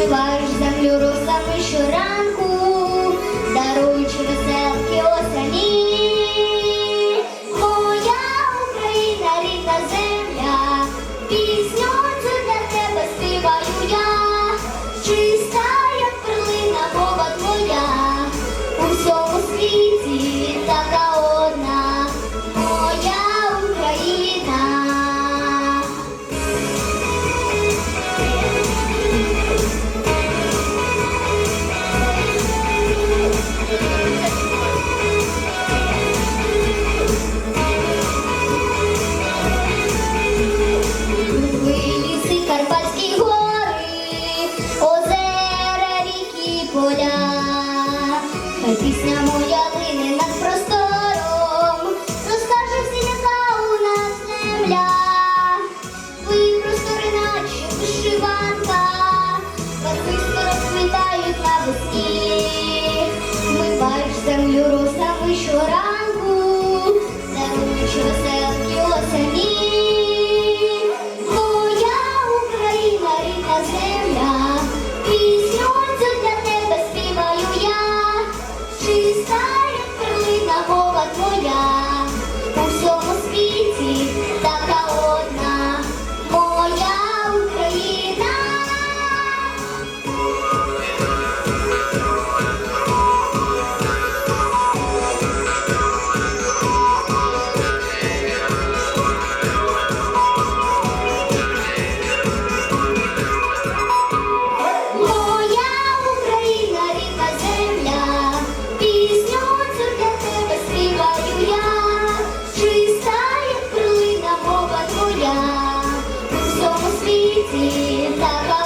Поливаєш землю росами щоранку, даруючи веселки осені. Моя Україна, рідна земля, пісню це для тебе співаю я. Чиста поля, хай пісня світа.